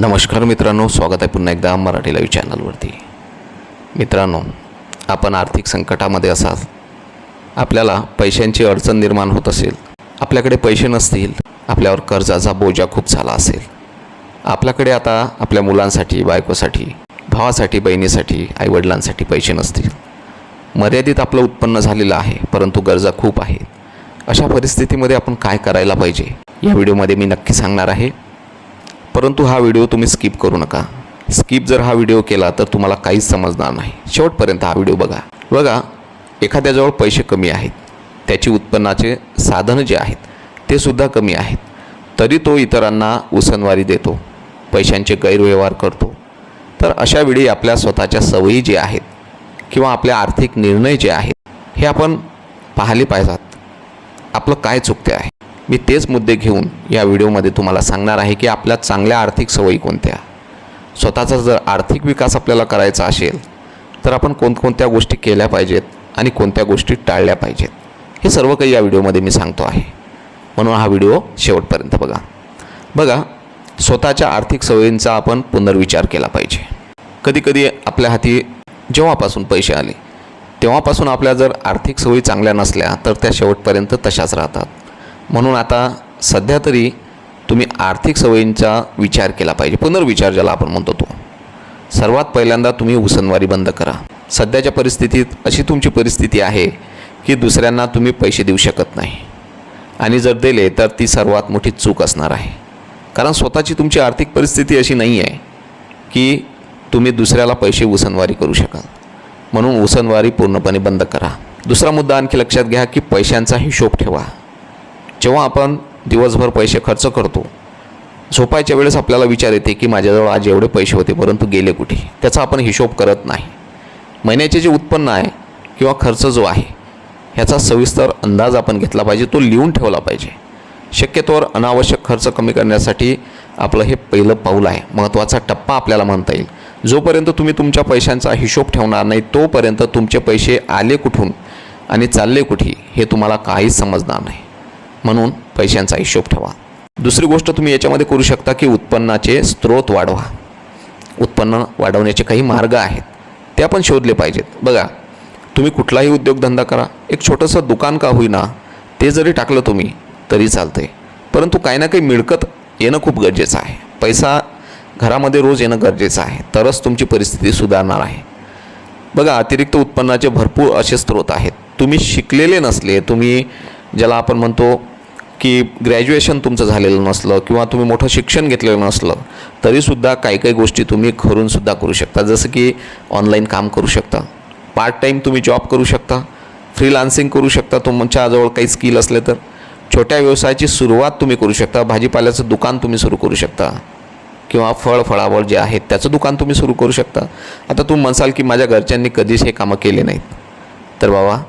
नमस्कार मित्रांनो स्वागत आहे पुन्हा एकदा मराठी लाईव्ह चॅनलवरती मित्रांनो आपण आर्थिक संकटामध्ये असाल. आपल्याला पैशांची अडचण निर्माण होत असेल. आपल्याकडे पैसे नसतील. आपल्यावर कर्जाचा बोजा खूप झाला असेल. आपल्याकडे आता आपल्या मुलांसाठी बायकोसाठी भावासाठी बहिणीसाठी आईवडिलांसाठी पैसे नसतील. मर्यादित आपलं उत्पन्न झालेलं आहे परंतु गरजा खूप आहेत. अशा परिस्थितीमध्ये आपण काय करायला पाहिजे? या व्हिडिओमध्ये मी नक्की सांगणार आहे. परंतु हा व्हिडिओ तुम्ही स्किप करू नका. स्किप जर हा व्हिडिओ केला तर तुम्हाला काहीच समजणार नाही. शेवटपर्यंत हा व्हिडिओ बघा. बघा एखाद्याजवळ पैसे कमी आहेत. त्याची उत्पन्नाचे साधनं जे आहेत ते सुद्धा कमी आहेत. तरी तो इतरांना उसनवारी देतो पैशांचे गैरव्यवहार करतो. तर अशावेळी आपल्या स्वतःच्या सवयी जे आहेत किंवा आपले आर्थिक निर्णय जे आहेत हे आपण पाहिले पाहिजात. आपलं काय चुकते आहे? मी तेच मुद्दे घेऊन या व्हिडिओमध्ये तुम्हाला सांगणार आहे की आपल्या चांगल्या आर्थिक सवयी कोणत्या? स्वतःचा जर आर्थिक विकास आपल्याला करायचा असेल तर आपण कोणकोणत्या गोष्टी केल्या पाहिजेत आणि कोणत्या गोष्टी टाळल्या पाहिजेत? हे सर्व काही या व्हिडिओमध्ये मी सांगतो आहे. म्हणून हा व्हिडिओ शेवटपर्यंत बघा. बघा स्वतःच्या आर्थिक सवयींचा आपण पुनर्विचार केला पाहिजे. कधीकधी आपल्या हाती जेव्हापासून पैसे आले तेव्हापासून आपल्या जर आर्थिक सवयी चांगल्या नसल्या तर त्या शेवटपर्यंत तशाच राहतात. म्हणून आता सध्या तरी तुम्ही आर्थिक सवयींचा विचार केला पाहिजे. पुनर्विचार ज्याला आपण म्हणतो तो. सर्वात पहिल्यांदा तुम्ही उसनवारी बंद करा. सध्याच्या परिस्थितीत अशी तुमची परिस्थिती आहे की दुसऱ्यांना तुम्ही पैसे देऊ शकत नाही. आणि जर दिले तर ती सर्वात मोठी चूक असणार आहे. कारण स्वतःची तुमची आर्थिक परिस्थिती अशी नाही आहे की तुम्ही दुसऱ्याला पैसे उसनवारी करू शकाल. म्हणून उसनवारी पूर्णपणे बंद करा. दुसरा मुद्दा आणखी लक्षात घ्या की पैशांचा हिशोब ठेवा. जेव्हा आपण दिवसभर पैसे खर्च करतो झोपायच्या वेळेस आपल्याला विचार येते की माझ्याजवळ आज एवढे पैसे होते परंतु गेले कुठे? त्याचा आपण हिशोब करत नाही. महिन्याचे जे उत्पन्न आहे किंवा खर्च जो आहे ह्याचा सविस्तर अंदाज आपण घेतला पाहिजे तो लिहून ठेवला पाहिजे. शक्यतोवर अनावश्यक खर्च कमी करण्यासाठी आपलं हे पहिलं पाऊल आहे महत्त्वाचा टप्पा आपल्याला म्हणता येईल. जोपर्यंत तुम्ही तुमच्या पैशांचा हिशोब ठेवणार नाही तोपर्यंत तुमचे पैसे आले कुठून आणि चालले कुठे हे तुम्हाला काहीच समजणार नाही. म्हणून पैशांचा हिशोब ठेवा. दुसरी गोष्ट तुम्ही याच्यामध्ये करू शकता की उत्पन्नाचे स्रोत वाढवा. उत्पन्न वाढवण्याचे काही मार्ग आहेत ते आपण शोधले पाहिजेत. बघा तुम्ही कुठलाही उद्योगधंदा करा एक छोटंसं दुकान का होईना ते जरी टाकलं तुम्ही तरी चालते परंतु काही ना काही मिळकत येणं खूप गरजेचं आहे. पैसा घरामध्ये रोज येणं गरजेचं आहे. तरच तुमची परिस्थिती सुधारणार आहे. बघा अतिरिक्त उत्पन्नाचे भरपूर असे स्रोत आहेत. तुम्ही शिकलेले नसले तुम्ही ज्याला आपण म्हणतो की ग्रॅज्युएशन तुमचं झालेलं नसलं किंवा तुम्ही मोठं शिक्षण घेतलेलं नसलं तरीसुद्धा काही काही गोष्टी तुम्ही करूनसुद्धा करू शकता. जसं की ऑनलाईन काम करू शकता. पार्ट टाईम तुम्ही जॉब करू शकता. फ्रीलान्सिंग करू शकता. तुमच्याजवळ काही स्किल असले तर. छोट्या व्यवसायाची सुरुवात तुम्ही करू शकता. भाजीपाल्याचं दुकान तुम्ही सुरू करू शकता. किंवा फळ फळावळ जे आहेत त्याचं दुकान तुम्ही सुरू करू शकता. आता तुम्ही म्हणसाल की माझ्या घरच्यांनी कधीच हे कामं केले नाहीत. तर बाबा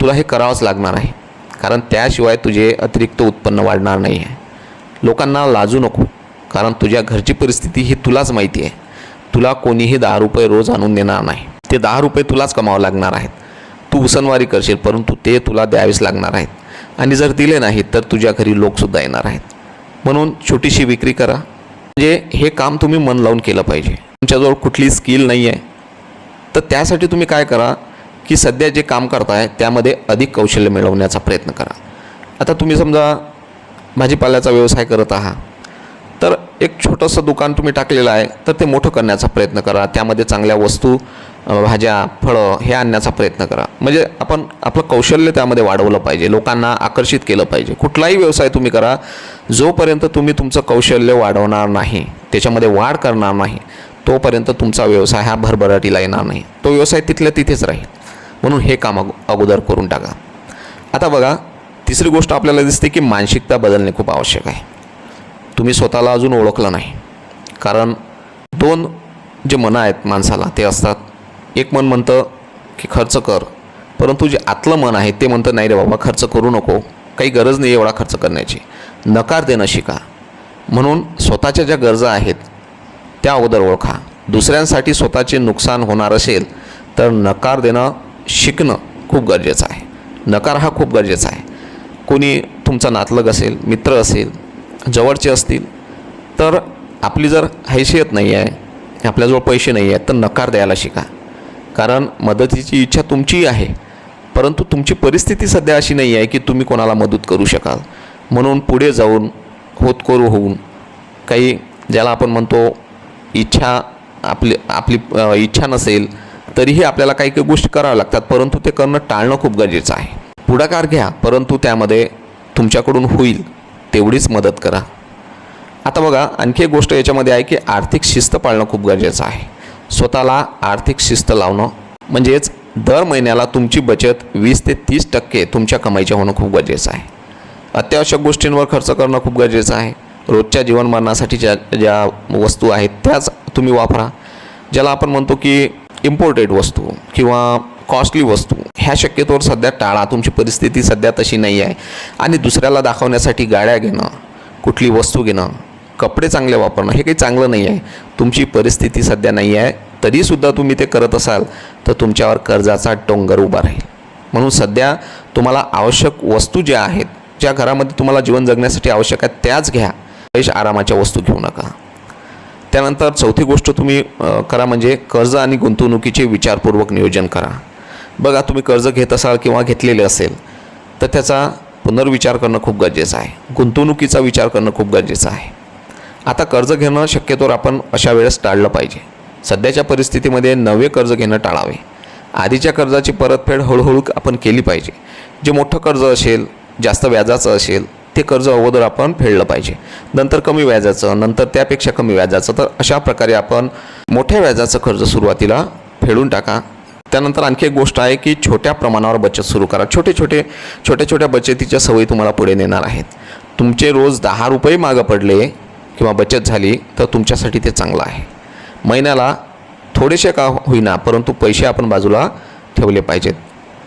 तुला हे करावंच लागणार आहे. कारण त्याशिवाय तुझे अतिरिक्त उत्पन्न वाढणार नाही आहे लोकांना लाजू नको कारण तुझ्या घरची परिस्थिती ही तुलाच माहिती आहे तुला कोणीही दहा रुपये रोज आणून देणार नाही. ते दहा रुपये तुलाच कमावं लागणार आहेत. तू उसनवारी करशील परंतु ते तुला द्यावेच लागणार आहेत. आणि जर दिले नाहीत तर तुझ्या घरी लोकसुद्धा येणार आहेत. म्हणून छोटीशी विक्री करा. म्हणजे हे काम तुम्ही मन लावून केलं पाहिजे. तुमच्याजवळ कुठली स्किल नाही आहे तर त्यासाठी तुम्ही काय करा की सध्या जे काम करताय त्यामध्ये अधिक कौशल्य मिळवण्याचा प्रयत्न करा. आता तुम्ही समजा भाजीपाल्याचा व्यवसाय करत आहात तर एक छोटंसं दुकान तुम्ही टाकलेलं आहे तर ते मोठं करण्याचा प्रयत्न करा. त्यामध्ये चांगल्या वस्तू भाज्या फळं हे आणण्याचा प्रयत्न करा. म्हणजे आपण आपलं कौशल्य त्यामध्ये वाढवलं पाहिजे लोकांना आकर्षित केलं पाहिजे. कुठलाही व्यवसाय तुम्ही करा जोपर्यंत तुम्ही तुमचं कौशल्य वाढवणार नाही त्याच्यामध्ये वाढ करणार नाही तोपर्यंत तुमचा व्यवसाय हा भरभराटीला येणार नाही. तो व्यवसाय तिथल्या तिथेच राहील. म्हणून हे काम अगो अगोदर करून टाका. आता बघा तिसरी गोष्ट आपल्याला दिसते की मानसिकता बदलणे खूप आवश्यक आहे. तुम्ही स्वतःला अजून ओळखलं नाही. कारण दोन जे मनं आहेत माणसाला ते असतात. एक मन म्हणतं की खर्च कर परंतु जे आतलं मन आहे ते म्हणतं नाही रे बाबा खर्च करू नको. काही गरज नाही एवढा खर्च करण्याची. नकार देणं शिका. म्हणून स्वतःच्या ज्या गरजा आहेत त्या अगोदर ओळखा. दुसऱ्यांसाठी स्वतःचे नुकसान होणार असेल तर नकार देणं शिकणं खूप गरजेचं आहे. नकार हा खूप गरजेचा आहे. कोणी तुमचा नातलग असेल मित्र असेल जवळचे असतील तर आपली जर हैसियत नाही आहे आपल्याजवळ पैसे नाही आहेत तर नकार द्यायला शिका. कारण मदतीची इच्छा तुमचीही आहे परंतु तुमची परिस्थिती सध्या अशी नाही आहे की तुम्ही कोणाला मदत करू शकाल. म्हणून पुढे जाऊन होतकरू होऊन काही ज्याला आपण म्हणतो इच्छा आपली आपली इच्छा नसेल तरीही आपल्याला काही काही गोष्टी कराव्या लागतात परंतु ते करणं टाळणं खूप गरजेचं आहे. पुढाकार घ्या परंतु त्यामध्ये तुमच्याकडून होईल तेवढीच मदत करा. आता बघा आणखी एक गोष्ट याच्यामध्ये आहे की आर्थिक शिस्त पाळणं खूप गरजेचं आहे. स्वतःला आर्थिक शिस्त लावणं म्हणजेच दर महिन्याला तुमची बचत वीस ते तीस टक्के तुमच्या कमाईच्या होणं खूप गरजेचं आहे. अत्यावश्यक गोष्टींवर खर्च करणं खूप गरजेचं आहे. रोजच्या जीवनमानासाठी ज्या ज्या वस्तू आहेत त्याच तुम्ही वापरा. ज्याला आपण म्हणतो की इम्पोर्टेड वस्तू किंवा कॉस्टली वस्तू ह्या शक्यतोवर सध्या टाळा. तुमची परिस्थिती सध्या तशी नाही आहे आणि दुसऱ्याला दाखवण्यासाठी गाड्या घेणं कुठली वस्तू घेणं कपडे चांगले वापरणं हे काही चांगलं नाही आहे तुमची परिस्थिती सध्या नाही आहे तरीसुद्धा तुम्ही ते करत असाल तर तुमच्यावर कर्जाचा डोंगर उभा राहील. म्हणून सध्या तुम्हाला आवश्यक वस्तू ज्या आहेत ज्या घरामध्ये तुम्हाला जीवन जगण्यासाठी आवश्यक आहेत त्याच घ्या. पैश आरामाच्या वस्तू घेऊ नका. त्यानंतर चौथी गोष्ट तुम्ही करा म्हणजे कर्ज आणि गुंतवणुकीचे विचारपूर्वक नियोजन करा. बघा तुम्ही कर्ज घेत असाल किंवा घेतलेले असेल तर त्याचा पुनर्विचार करणं खूप गरजेचं आहे. गुंतवणुकीचा विचार करणं खूप गरजेचं आहे. आता कर्ज घेणं शक्यतोवर आपण अशा वेळेस टाळलं पाहिजे. सध्याच्या परिस्थितीमध्ये नवे कर्ज घेणं टाळावे. आधीच्या कर्जाची परतफेड हळूहळू आपण केली पाहिजे. जे मोठं कर्ज असेल जास्त व्याजाचं असेल ते कर्ज अगोदर आपण फेडलं पाहिजे. नंतर कमी व्याजाचं नंतर त्यापेक्षा कमी व्याजाचं. तर अशा प्रकारे आपण मोठ्या व्याजाचं कर्ज सुरुवातीला फेडून टाका. त्यानंतर आणखी एक गोष्ट आहे की छोट्या प्रमाणावर बचत सुरू करा. छोटे छोटे छोट्या छोट्या बचतीच्या सवयी तुम्हाला पुढे नेणार आहेत. तुमचे रोज दहा रुपये मागं पडले किंवा बचत झाली तर तुमच्यासाठी ते चांगलं आहे. महिन्याला थोडेसे का होईना परंतु पैसे आपण बाजूला ठेवले पाहिजेत.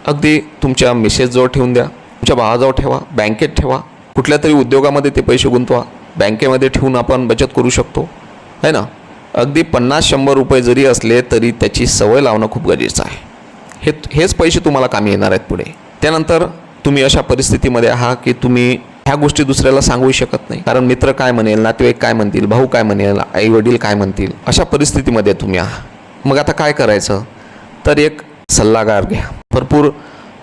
अगदी तुमच्या मिसेसजवळ ठेवून द्या तुमच्या भावाजवळ ठेवा बँकेत ठेवा कुठल्या तरी उद्योगामध्ये ते पैसे गुंतवा. बँकेमध्ये ठेवून आपण बचत करू शकतो. है ना? अगदी पन्नास शंभर रुपये जरी असले तरी त्याची सवय लावणं खूप गरजेचं आहे. हे हेच पैसे तुम्हाला कामी येणार आहेत पुढे. त्यानंतर तुम्ही अशा परिस्थितीमध्ये आहात की तुम्ही ह्या गोष्टी दुसऱ्याला सांगू शकत नाही. कारण मित्र काय म्हणेल नातेवाईक काय म्हणतील भाऊ काय म्हणेल आई वडील काय म्हणतील अशा परिस्थितीमध्ये तुम्ही आहात. मग आता काय करायचं? तर एक सल्लागार घ्या. भरपूर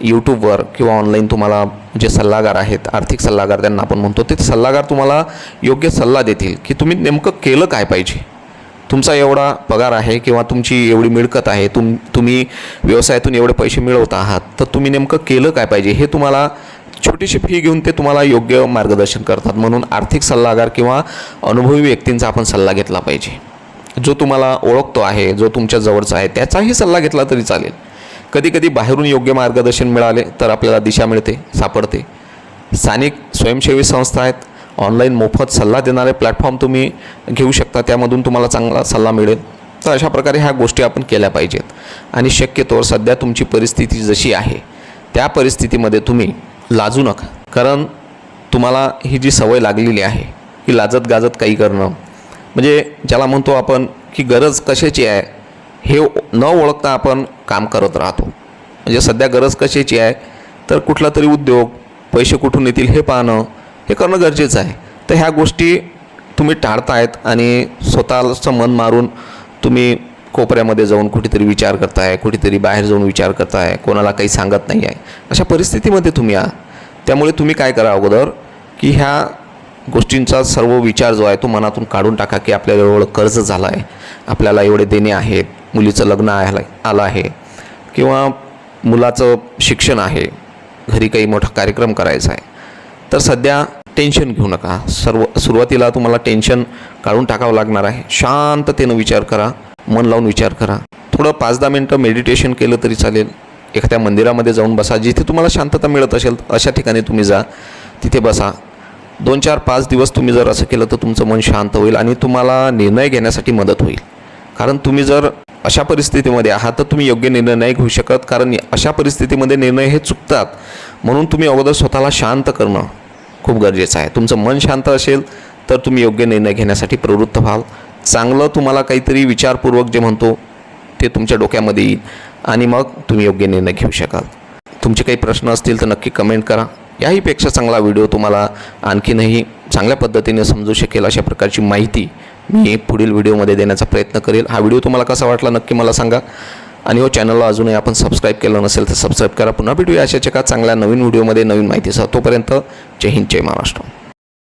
यूट्यूबवर किंवा ऑनलाईन तुम्हाला जे सल्लागार आहेत आर्थिक सल्लागार त्यांना आपण म्हणतो ते सल्लागार तुम्हाला योग्य सल्ला देतील की तुम्ही नेमकं केलं काय पाहिजे? तुमचा एवढा पगार आहे किंवा तुमची एवढी मिळकत आहे तुम तुम्ही व्यवसायातून एवढे पैसे मिळवत आहात तर तुम्ही नेमकं केलं काय पाहिजे? हे तुम्हाला छोटीशी फी घेऊन ते तुम्हाला योग्य मार्गदर्शन करतात. म्हणून आर्थिक सल्लागार किंवा अनुभवी व्यक्तींचा आपण सल्ला घेतला पाहिजे. जो तुम्हाला ओळखतो आहे जो तुमच्या जवळचा आहे त्याचाही सल्ला घेतला तरी चालेल. कधी कधी बाहेरून योग्य मार्गदर्शन मिळाले तर आपल्याला दिशा मिळते सापडते. स्थानिक स्वयंसेवी संस्था आहेत. ऑनलाईन मोफत सल्ला देणारे प्लॅटफॉर्म तुम्ही घेऊ शकता त्यामधून तुम्हाला चांगला सल्ला मिळेल. तर अशा प्रकारे ह्या गोष्टी आपण केल्या पाहिजेत. आणि शक्यतोवर सध्या तुमची परिस्थिती जशी आहे त्या परिस्थितीमध्ये तुम्ही लाजू नका. कारण तुम्हाला ही जी सवय लागलेली आहे की लाजत गाजत काही करणं म्हणजे ज्याला म्हणतो आपण की गरज कशाची आहे हे न ओळखता आपण काम करत राहतो. म्हणजे सध्या गरज कशाची आहे? तर कुठला तरी उद्योग पैसे कुठून येतील हे पाहणं हे करणं गरजेचं आहे. तर ह्या गोष्टी तुम्ही टाळतायत आणि स्वतःचं मन मारून तुम्ही कोपऱ्यामध्ये जाऊन कुठेतरी विचार करताय कुठेतरी बाहेर जाऊन विचार करताय कोणाला काही सांगत नाही आहे. अशा परिस्थितीमध्ये तुम्ही या. त्यामुळे तुम्ही काय करा अगोदर की ह्या गोष्टींचा सर्व विचार जो आहे तो मनातून काढून टाका की आपल्याला एवढं कर्ज झालं आहे आपल्याला एवढे देणे आहेत मुलीचं लग्न आलं आलं आहे किंवा मुलाचं शिक्षण आहे घरी काही मोठा कार्यक्रम करायचा आहे तर सध्या टेन्शन घेऊ नका. सर्व सुरुवातीला तुम्हाला टेन्शन काढून टाकावं लागणार आहे. शांततेनं विचार करा मन लावून विचार करा. थोडं पाच दहा मिनटं मेडिटेशन केलं तरी चालेल. एखाद्या मंदिरामध्ये जाऊन बसा. जिथे तुम्हाला शांतता मिळत असेल अशा ठिकाणी तुम्ही जा. तिथे बसा. दोन चार पाच दिवस तुम्ही जर असं केलं तर तुमचं मन शांत होईल आणि तुम्हाला निर्णय घेण्यासाठी मदत होईल. कारण तुम्ही जर अशा परिस्थितीमध्ये आहात तर तुम्ही योग्य निर्णय नाही घेऊ शकत कारण अशा परिस्थितीमध्ये निर्णय हे चुकतात. म्हणून तुम्ही अगोदर स्वतःला शांत करणं खूप गरजेचं आहे. तुमचं मन शांत असेल तर तुम्ही योग्य निर्णय घेण्यासाठी प्रवृत्त व्हाल. चांगलं तुम्हाला काहीतरी विचारपूर्वक जे म्हणतो ते तुमच्या डोक्यामध्ये येईल आणि मग तुम्ही योग्य निर्णय घेऊ शकाल. तुमचे काही प्रश्न असतील तर नक्की कमेंट करा. याहीपेक्षा चांगला व्हिडिओ तुम्हाला आणखीनही चांगल्या पद्धतीने समजू शकेल अशा प्रकारची माहिती मी पुढील व्हिडिओमध्ये देण्याचा प्रयत्न करेल. हा व्हिडिओ तुम्हाला कसा वाटला नक्की मला सांगा. आणि हो चॅनलला अजूनही आपण सबस्क्राईब केलं नसेल तर सबस्क्राईब करा. पुन्हा भेटूया अशाच एका चांगल्या नवीन व्हिडिओमध्ये नवीन माहितीसह. तोपर्यंत जय हिंद जय महाराष्ट्र.